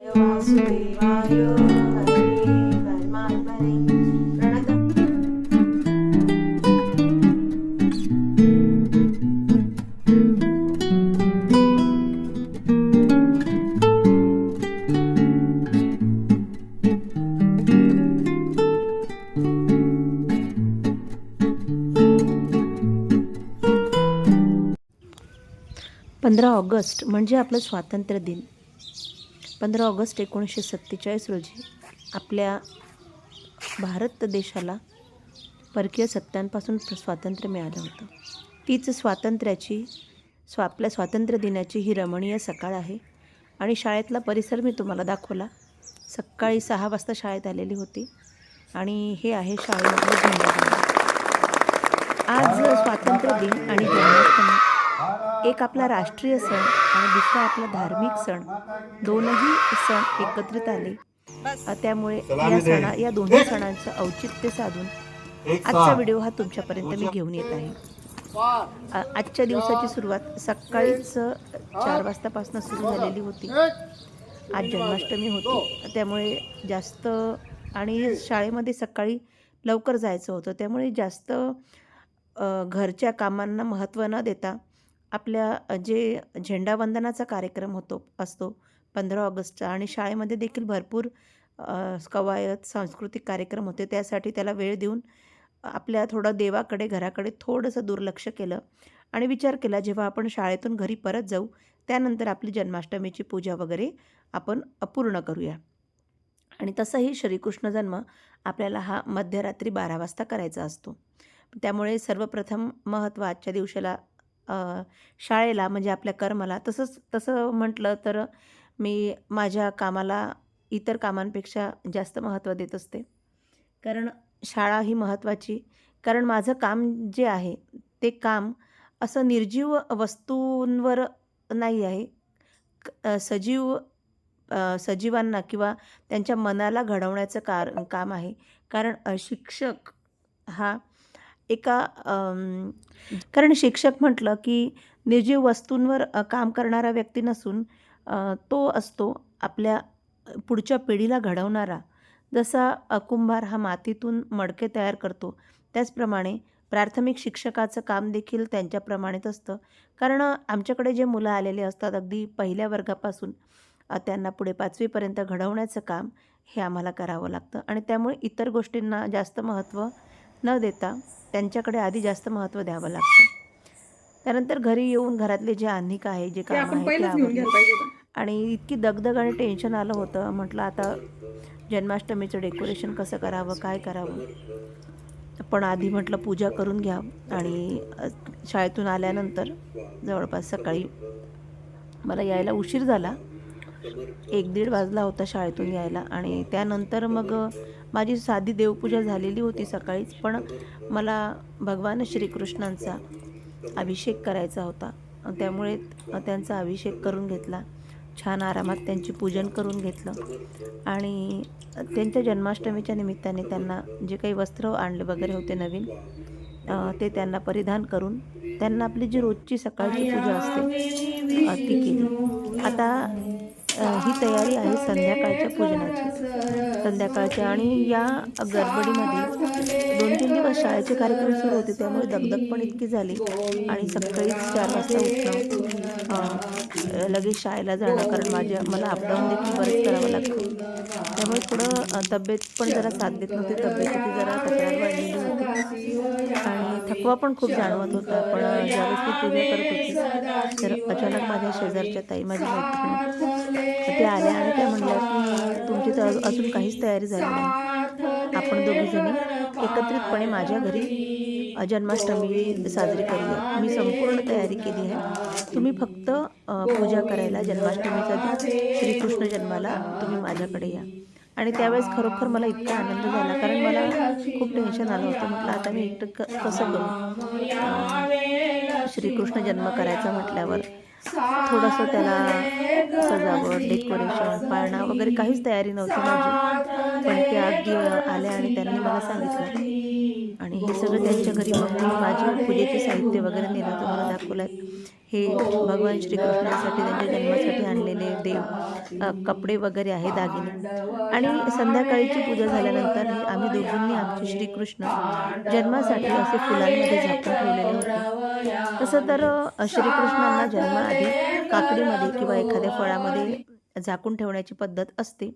वासुदेवाय परमात्मने पंधरा ऑगस्ट म्हणजे आपलं स्वातंत्र्य दिन. पंधरा ऑगस्ट एकोणीसशे सत्तेचाळीस रोजी आपल्या भारत देशाला परकीय सत्तांपासून स्वातंत्र्य मिळालं होतं. तीच स्वातंत्र्याची स्वा आपल्या स्वातंत्र्य दिनाची ही रमणीय सकाळ आहे. आणि शाळेतला परिसर मी तुम्हाला दाखवला. सकाळी सहा वाजता शाळेत आलेली होती. आणि हे आहे शाळेमधलं आज स्वातंत्र्य दिन आणि जन्माष्टमी. एक आपला राष्ट्रीय सण आणि दुसरा आपला धार्मिक सण. दोनही सण एकत्रित आले. त्यामुळे या सणा या दोन्ही सणांचं औचित्य साधून आजचा व्हिडिओ हा तुमच्यापर्यंत मी घेऊन येत आहे. आजच्या दिवसाची सुरुवात सकाळीच चार वाजतापासून सुरू झालेली होती. आज जन्माष्टमी होती. त्यामुळे जास्त आणि शाळेमध्ये सकाळी लवकर जायचं होतं. त्यामुळे जास्त घरच्या कामांना महत्त्व न देता आपल्या जे झेंडावंदनाचा कार्यक्रम होतो असतो पंधरा ऑगस्टचा आणि शाळेमध्ये देखील भरपूर कवायत सांस्कृतिक कार्यक्रम होते. त्यासाठी त्याला वेळ देऊन आपल्या थोडं देवाकडे घराकडे थोडंसं दुर्लक्ष केलं आणि विचार केला जेव्हा आपण शाळेतून घरी परत जाऊ त्यानंतर आपली जन्माष्टमीची पूजा वगैरे आपण पूर्ण करूया. आणि तसंही श्रीकृष्ण जन्म आपल्याला हा मध्यरात्री बारा वाजता करायचा असतो. त्यामुळे सर्वप्रथम महत्त्व आजच्या दिवसाला शाळेला म्हणजे आपल्या कर्माला. तसंच तसं म्हटलं तर मी माझ्या कामाला इतर कामांपेक्षा जास्त महत्त्व देत असते. कारण शाळा ही महत्त्वाची. कारण माझं काम जे आहे ते काम असं निर्जीव वस्तूंवर नाही आहे. सजीव सजीवांना किंवा त्यांच्या मनाला घडवण्याचं कार काम आहे. कारण शिक्षक हा एका कारण शिक्षक म्हटलं की निर्जीव वस्तूंवर काम करणारा व्यक्ती नसून तो असतो आपल्या पुढच्या पिढीला घडवणारा. जसा कुंभार हा मातीतून मडके तयार करतो त्याचप्रमाणे प्राथमिक शिक्षकाचं काम देखील त्यांच्याप्रमाणेच असतं. कारण आमच्याकडे जे मुलं आलेले असतात अगदी पहिल्या वर्गापासून त्यांना पुढे पाचवीपर्यंत घडवण्याचं काम हे आम्हाला करावं लागतं. आणि त्यामुळे इतर गोष्टींना जास्त महत्त्व न देता त्यांच्याकडे आधी जास्त महत्त्व द्यावं लागतं. त्यानंतर घरी येऊन घरातले जे अन्निक आहे जे काम आहे. आणि इतकी दगदग आणि टेन्शन आलं होतं. म्हटलं आता जन्माष्टमीचं डेकोरेशन कसं करावं काय करावं? पण आधी म्हटलं पूजा करून घ्या. आणि शाळेतून आल्यानंतर जवळपास सकाळी मला यायला उशीर झाला. एक दीड वाजला होता शाळेतून यायला. आणि त्यानंतर मग माझी साधी देवपूजा झालेली होती सकाळीच पण मला भगवान श्रीकृष्णांचा अभिषेक करायचा होता. त्यामुळे त्यांचा अभिषेक करून घेतला. छान आरामात त्यांची पूजन करून घेतलं. आणि त्यांच्या जन्माष्टमीच्या निमित्ताने त्यांना जे काही वस्त्र आणले वगैरे होते नवीन ते त्यांना परिधान करून त्यांना आपली जी रोजची सकाळची पूजा असते ती केली. आता ही तयारी आहे संध्याकाळच्या पूजनाची. संध्याकाळच्या आणि या गडबडीमध्ये दोन तीन दिवस शाळेचे कार्यक्रम सुरू होते त्यामुळे दगदग पण इतकी झाली. आणि सकाळीच चार वाजता उठणं लगेच शाळेला जाणं कारण माझ्या मला अपडाऊन देखील बरेच करावं लागतं. त्यामुळे थोडं तब्येत पण जरा साथ देत नव्हती तब्येतीची जरा तक्रार वाढलेली होती. आणि थकवा पण खूप जाणवत होता. पण ज्यावेळेस मी पूजा करत होती तर अचानक माझ्या शेजारच्या ताई माझ्या मैत्रिणी त्या आल्या आणि त्या म्हणल्या की तुमची तर अजून- अजून काहीच तयारी झाली नाही. आपण दोघीजणी एकत्रितपणे माझ्या घरी जन्माष्टमी साजरी करूया. मी संपूर्ण तयारी केली आहे. तुम्ही फक्त पूजा करायला जन्माष्टमीचा श्रीकृष्ण जन्माला तुम्ही माझ्याकडे या. आणि त्यावेळेस खरोखर मला इतका आनंद झाला कारण मला खूप टेन्शन आलं होतं. म्हटलं आता मी एकटं क कसं करू? श्रीकृष्ण जन्म करायचा म्हटल्यावर थोडंसं त्याला सजावट डेकोरेशन पाळणा वगैरे काहीच तयारी नव्हती माझी. पण त्या अगदी आल्या आणि त्यांनी मला सांगितलं आणि हे सगळं त्यांच्या घरी बघून माझ्या माझी पूजेचे साहित्य वगैरे नेलं तुम्हाला दाखवलं हे भगवान श्रीकृष्णासाठी त्यांच्या जन्मासाठी आणलेले देव कपडे वगैरे आहे दागिने. आणि संध्याकाळीची पूजा झाल्यानंतर आम्ही दोघींनी आमचे श्रीकृष्ण जन्मासाठी असे फुलांमध्ये झाकून ठेवलेले होते. तसं तर श्रीकृष्णांना जन्माआधी काकडीमध्ये किंवा एखाद्या फळामध्ये झाकून ठेवण्याची पद्धत असते.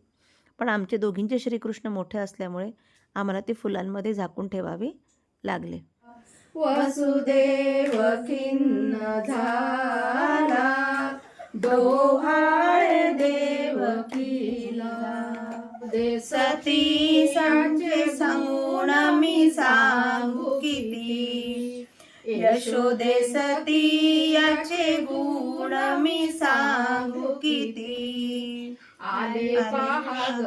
पण आमचे दोघींचे श्रीकृष्ण मोठे असल्यामुळे आम्हाला ते फुलांमध्ये झाकून ठेवावे लागले. वसुदेव खिन्न झाला डोहाळे देवकीला सती सांचे सांगून मी सांगू किती. यशोदे सती याचे गुण मी सांगू किती. आले पहा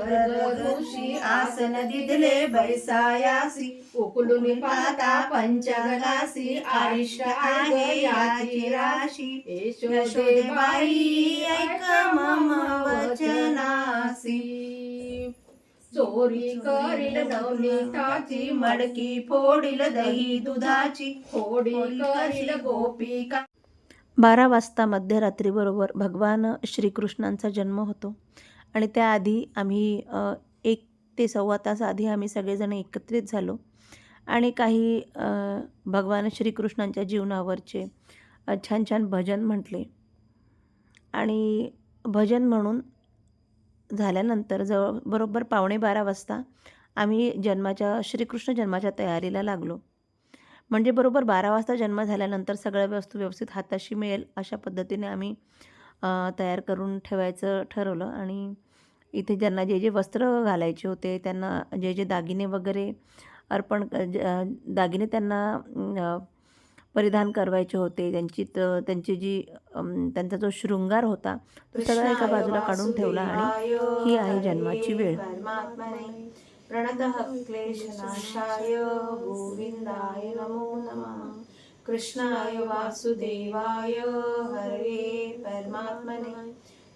ऋषी आसन दिदले बैसायासी. उकलून पाहता पंचगनासी आरिष्ट आहे याची राशी. यशोदे बाई ऐक मम वचनासी. चोरी करील नवनीताची मडकी फोडील दही दुधाची. फोडी करील गोपिका. बारा वाजता मध्यरात्रीबरोबर भगवान श्रीकृष्णांचा जन्म होतो. आणि त्याआधी आम्ही एक ते सव्वा तास आधी आम्ही सगळेजण एकत्रित झालो. आणि काही भगवान श्रीकृष्णांच्या जीवनावरचे छान छान भजन म्हटले. आणि भजन म्हणून झाल्यानंतर जवळ बरोबर पावणे बारा वाजता आम्ही जन्माच्या श्रीकृष्ण जन्माच्या तयारीला लागलो. म्हणजे बरोबर बारा वाजता जन्म झाल्यानंतर सगळ्या वस्तू व्यवस्थित हाताशी मिळेल अशा पद्धतीने आम्ही तयार करून ठेवायचं ठरवलं. आणि इथे ज्यांना जे जे वस्त्र घालायचे होते त्यांना जे जे दागिने वगैरे अर्पण दागिने त्यांना परिधान करवायचे होते. त्यांची त्यांची जी त्यांचा जो शृंगार होता तो सगळा एका बाजूला काढून ठेवला आणि ही आहे जन्माची वेळ. प्रणतः क्लेशनाशाय गोविंदाय नमो नमः. कृष्णाय वासुदेवाय हरे परमात्मने.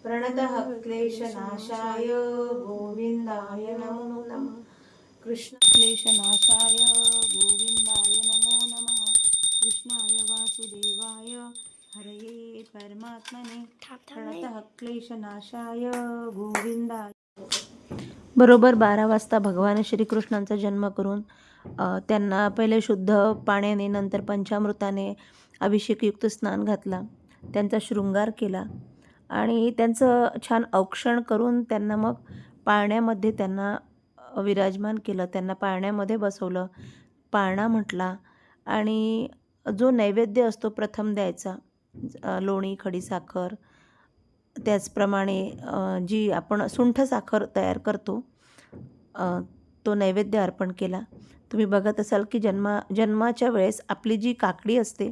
प्रणतः क्लेशनाशाय गोविंदाय नमो नमः. कृष्ण क्लेशनाशाय गोविंदाय नमो नमः। कृष्णाय वासुदेवाय। हरये परमात्मने। प्रणतः क्लेशनाशाय गोविंदाय। बरोबर बारा वाजता भगवान श्रीकृष्णांचा जन्म करून त्यांना पहिले शुद्ध पाण्याने नंतर पंचामृताने अभिषेकयुक्त स्नान घातला. त्यांचा शृंगार केला. आणि त्यांचं छान औक्षण करून त्यांना मग पाळण्यामध्ये त्यांना विराजमान केलं त्यांना पाळण्यामध्ये बसवलं. पाळणा म्हटला आणि जो नैवेद्य असतो प्रथम द्यायचा लोणी खडीसाखर त्याचप्रमाणे जी आपण सुंठ साखर तयार करतो तो नैवेद्य अर्पण केला. तुम्ही बघत असाल की जन्मा जन्माच्या वेळेस आपली जी काकडी असते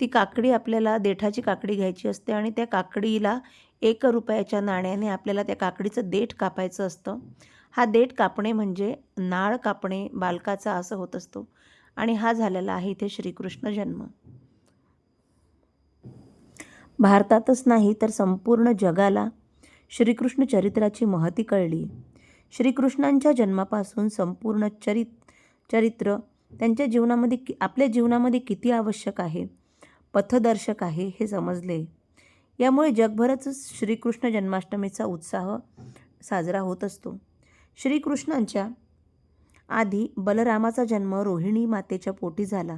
ती काकडी आपल्याला देठाची काकडी घ्यायची असते आणि त्या काकडीला एक रुपयाच्या नाण्याने आपल्याला त्या काकडीचं देठ कापायचं असतं. हा देठ कापणे म्हणजे नाळ कापणे बालकाचा असं होत असतो. आणि हा झालेला आहे इथे श्रीकृष्ण जन्म. भारतातच नाही तर संपूर्ण जगाला श्रीकृष्ण चरित्राची महती कळली. श्रीकृष्णांच्या जन्मापासून संपूर्ण चरित चरित्र त्यांच्या जीवनामध्ये कि आपल्या जीवनामध्ये किती आवश्यक आहे पथदर्शक आहे हे समजले. यामुळे जगभरच श्रीकृष्ण जन्माष्टमीचा उत्साह साजरा होत असतो. श्रीकृष्णांच्या आधी बलरामाचा जन्म रोहिणी मातेच्या पोटी झाला.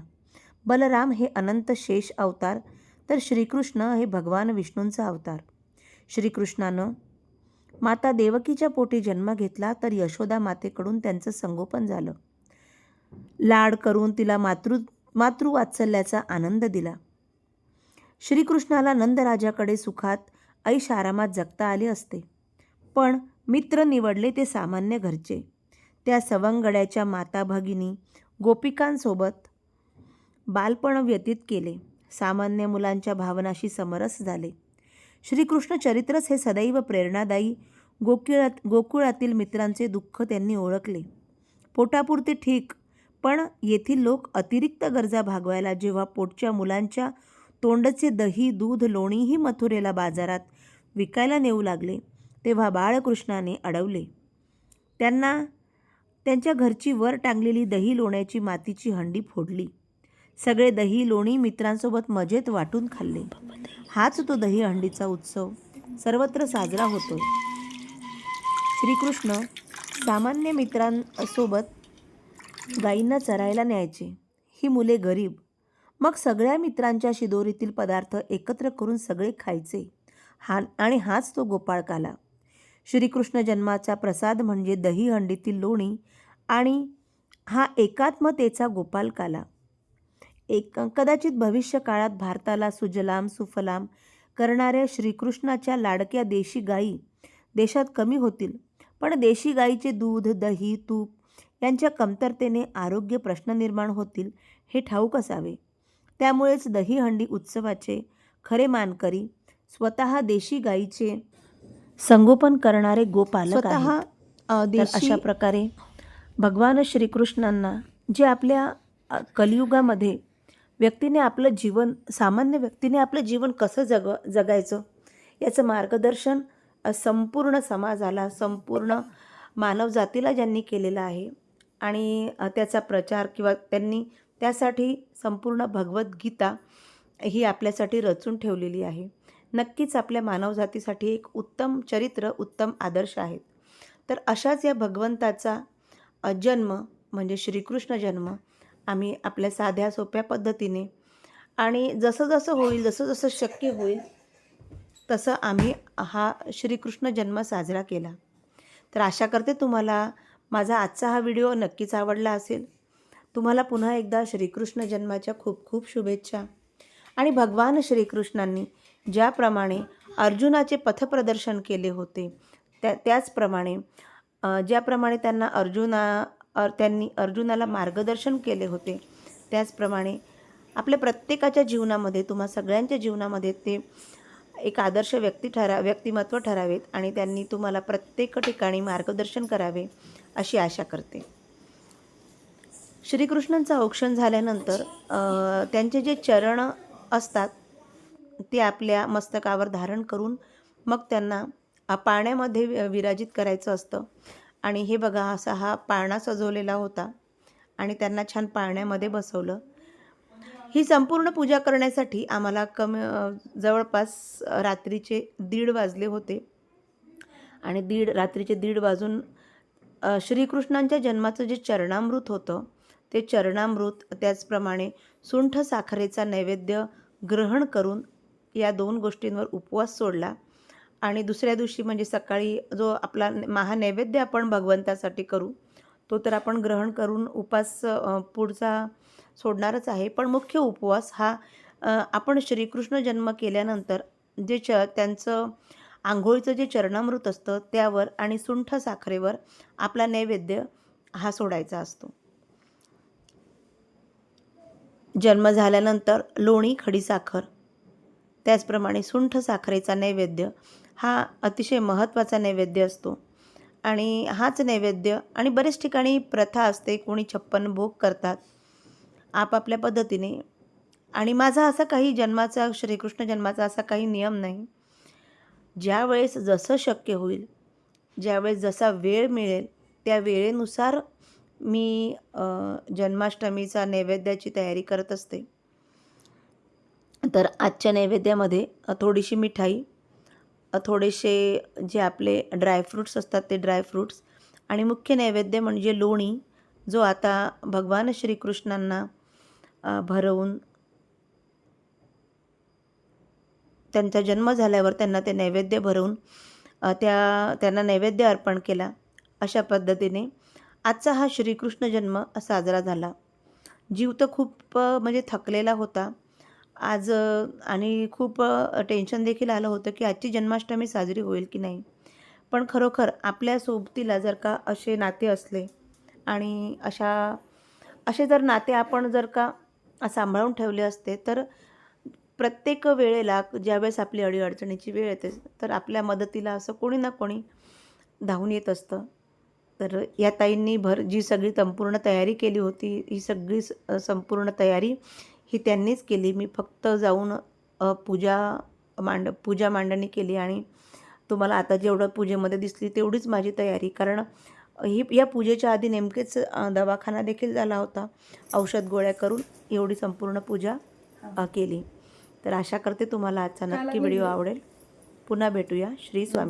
बलराम हे अनंत शेष अवतार तर श्रीकृष्ण हे भगवान विष्णूंचा अवतार. श्रीकृष्णानं माता देवकीच्या पोटी जन्म घेतला तर यशोदा मातेकडून त्यांचं संगोपन झालं. लाड करून तिला मातृ मातृवात्सल्याचा आनंद दिला. श्रीकृष्णाला नंदराजाकडे सुखात ऐश आरामात जगता आले असते. पण मित्र निवडले ते सामान्य घरचे. त्या सवंगड्याच्या माता भगिनी गोपिकांसोबत बालपण व्यतीत केले. सामान्य मुलांच्या भावनाशी समरस झाले. श्रीकृष्ण चरित्रच हे सदैव प्रेरणादायी गोकुळात गोकुळातील मित्रांचे दुःख त्यांनी ओळखले. पोटापुरते ठीक पण येथील लोक अतिरिक्त गरजा भागवायला जेव्हा पोटच्या मुलांच्या तोंडचे दही दूध लोणीही मथुरेला बाजारात विकायला नेऊ लागले तेव्हा बाळकृष्णाने अडवले. त्यांना त्यांच्या घरची वर टांगलेली दही लोण्याची मातीची हंडी फोडली. सगळे दही लोणी मित्रांसोबत मजेत वाटून खाल्ले. हाच तो दही हंडीचा उत्सव सर्वत्र साजरा होतो. श्रीकृष्ण सामान्य मित्रांसोबत गायींना चरायला न्यायचे. ही मुले गरीब. मग सगळ्या मित्रांच्या शिदोरीतील पदार्थ एकत्र करून सगळे खायचे. हा आणि हाच तो गोपाळकाला. श्रीकृष्ण जन्माचा प्रसाद म्हणजे दहीहंडीतील लोणी आणि हा एकात्मतेचा गोपालकाला. एक कदाचित भविष्य काळात भारताला सुजलाम सुफलाम करणाऱ्या श्रीकृष्णाच्या लाडक्या देशी गायी देशात कमी होतील. पण देशी गाईचे दूध दही तूप यांच्या कमतरतेने आरोग्य प्रश्न निर्माण होतील हे ठाऊक असावे. त्यामुळेच दहीहंडी उत्सवाचे खरे मानकरी स्वतः देशी गाईचे संगोपन करणारे गोपालक आहेत. तर अशा प्रकारे भगवान श्रीकृष्णांना जे आपल्या कलियुगामध्ये व्यक्तीने आपलं जीवन सामान्य व्यक्तीने आपलं जीवन कसं जग जगायचं याचं मार्गदर्शन संपूर्ण समाजाला संपूर्ण मानवजातीला ज्यांनी केलेलं आहे आणि त्याचा प्रचार किंवा त्यांनी त्यासाठी संपूर्ण भगवद्गीता ही आपल्यासाठी रचून ठेवलेली आहे नक्कीच आपल्या मानवजातीसाठी एक उत्तम चरित्र उत्तम आदर्श आहेत. तर अशाच या भगवंताचा जन्म म्हणजे श्रीकृष्ण जन्म आम्ही आपल्या साध्या सोप्या पद्धतीने आणि जसं जसं होईल जसं जसं शक्य होईल तसं आम्ही हा श्रीकृष्ण जन्म साजरा केला. तर आशा करते तुम्हाला माझा आजचा हा व्हिडिओ नक्कीच आवडला असेल. तुम्हाला पुन्हा एकदा श्रीकृष्ण जन्माच्या खूप खूप शुभेच्छा आणि भगवान श्रीकृष्णांनी ज्याप्रमाणे अर्जुनाचे पथप्रदर्शन केले होते त्या त्याचप्रमाणे ज्याप्रमाणे त्यांना अर्जुना अर त्यांनी अर्जुनाला मार्गदर्शन केले होते त्याचप्रमाणे आपल्या प्रत्येकाच्या जीवनामध्ये तुम्हा सगळ्यांच्या जीवनामध्ये ते एक आदर्श व्यक्ती ठरा व्यक्तिमत्व ठरावेत आणि त्यांनी तुम्हाला प्रत्येक ठिकाणी मार्गदर्शन करावे अशी आशा करते. श्रीकृष्णांचं औक्षण झाल्यानंतर त्यांचे जे चरण असतात ते आपल्या मस्तकावर धारण करून मग त्यांना पाण्यामध्ये पाळण्यामध्ये वि- विराजित करायचं असतं. आणि हे बघा असा हा पाळणा सजवलेला होता आणि त्यांना छान पाळण्यामध्ये बसवलं. ही संपूर्ण पूजा करण्यासाठी आम्हाला कम जवळपास रात्रीचे दीड वाजले होते. आणि दीड रात्रीचे दीड वाजून श्रीकृष्णांच्या जन्माचं जे चरणामृत होतं ते चरणामृत त्याचप्रमाणे सुंठ साखरेचा नैवेद्य ग्रहण करून या दोन गोष्टींवर उपवास सोडला. आणि दुसऱ्या दिवशी म्हणजे सकाळी जो आपला महानैवेद्य आपण भगवंतासाठी करू तो तर आपण ग्रहण करून उपास पुढचा सोडणारच आहे. पण मुख्य उपवास हा आपण श्रीकृष्ण जन्म केल्यानंतर जे च त्यांचं आंघोळीचं जे चरणामृत असतं त्यावर आणि सुंठ साखरेवर आपला नैवेद्य हा सोडायचा असतो. जन्म झाल्यानंतर लोणी खडीसाखर त्याचप्रमाणे सुंठ साखरेचा नैवेद्य हा अतिशय महत्त्वाचा नैवेद्य असतो. आणि हाच नैवेद्य आणि बरेच ठिकाणी प्रथा असते कोणी छप्पन भोग करतात आपापल्या पद्धतीने. आणि माझा असा काही जन्माचा श्रीकृष्ण जन्माचा असा काही नियम नाही. ज्यावेळेस जसं शक्य होईल ज्यावेळेस जसा वेळ मिळेल त्या वेळेनुसार मी जन्माष्टमीचा नैवेद्याची तयारी करत असते. तर आजच्या नैवेद्यामध्ये थोडीशी मिठाई थोडेसे जे आपले ड्रायफ्रूट्स असतात ते ड्रायफ्रूट्स आणि मुख्य नैवेद्य म्हणजे लोणी जो आता भगवान श्रीकृष्णांना भरवून त्यांचा जन्म झाल्यावर त्यांना ते नैवेद्य भरवून त्या त्यांना नैवेद्य अर्पण केला अशा पद्धतीने आजचा हा श्रीकृष्ण जन्म साजरा झाला. जीव तर खूप म्हणजे थकलेला होता. आज आणि खूप टेन्शन देखील आलं होतं की आजची जन्माष्टमी साजरी होईल की नाही. पण खरोखर आपल्या सोबतीला जर का असे नाते असले आणि अशा असे जर नाते आपण जर का सांभाळून ठेवले असते तर प्रत्येक वेळेला ज्यावेळेस आपली अडीअडचणीची वेळ येते तर आपल्या मदतीला असं कोणी ना कोणी धावून येत असतं. तर या ताईंनी भर जी सगळी संपूर्ण तयारी केली होती ही सगळी स- संपूर्ण तयारी ही त्यांनीच केली. मी फक्त जाऊन पूजा मांड पूजा मांडणी केली आणि तुम्हाला आता जेवढं पूजेमध्ये दिसली तेवढीच माझी तयारी. कारण ही या पूजेच्या आधी नेमकेच दवाखाना देखील झाला होता. औषध गोळ्या करून एवढी संपूर्ण पूजा केली. तर आशा करते तुम्हाला आजचा नक्की व्हिडिओ आवडेल. पुन्हा भेटूया. श्री स्वामी